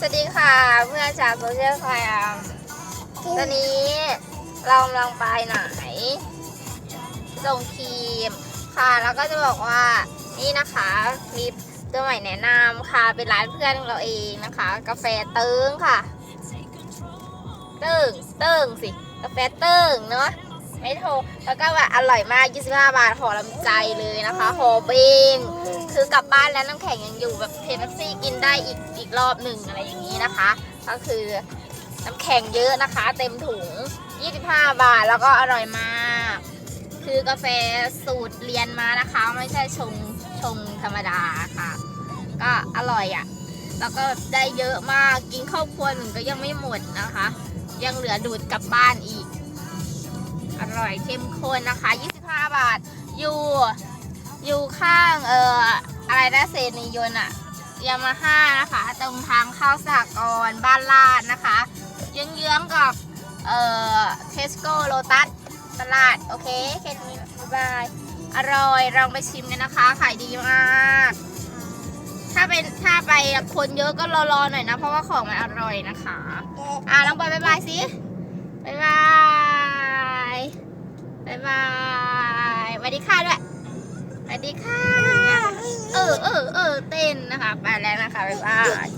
สวัสดีค่ะเพื่อนชาวโซเชียลคลายมตอนนี้เรากำลังไปไหน ส่งครีมค่ะแล้วก็จะบอกว่านี่นะคะมีตัวใหม่แนะนำค่ะเป็นร้านเพื่อนของเราเองนะคะ กาแฟเติ้งค่ะ เติ้งเติ้งสิกาแฟเติ้งเนาะ ไม่โทรแล้วก็แบบอร่อยมาก 25 บาทห่อลำใจเลยนะคะห่อเบงคือกลับบ้านแล้วน้ำแข็งยังอยู่แบบเทนนัสซี่กินได้อีกอีกรอบหนึ่งอะไรอย่างนี้นะคะ ก็คือน้ำแข็งเยอะนะคะ เต็มถุง 25 บาทแล้วก็อร่อยมาก คือกาแฟสูตรเรียนมานะคะ ไม่ใช่ชงชงธรรมดาค่ะ ก็อร่อยอะ่ะ แล้วก็ได้เยอะมากกินข้าวครัวหนึ่งก็ยังไม่หมดนะคะ ยังเหลือดูดกลับบ้านอีก อร่อยเข้มข้นนะคะ 25 บาท อยู่อยู่ข้างเอ่ออะไรนะเซนิยนอะยามาฮ่านะคะ ตรงทางเข้าสหกรณ์บ้านลาดนะคะเยื้องๆกับเอ่อเทสโก้โลตัสตลาด โอเคแค่นี้บายบาย อร่อยลองไปชิมกันนะคะ ขายดีมาก ถ้าเป็นถ้าไปคนเยอะก็รอๆหน่อยนะ เพราะว่าของมันอร่อยนะคะ อะลองไปบายบายสิบายบาย บายบายสวัสดีค่ะด้วยสวัสดีค่ะ เออเออเออเต้นนะคะ ไปแล้วนะคะบ๊ายบาย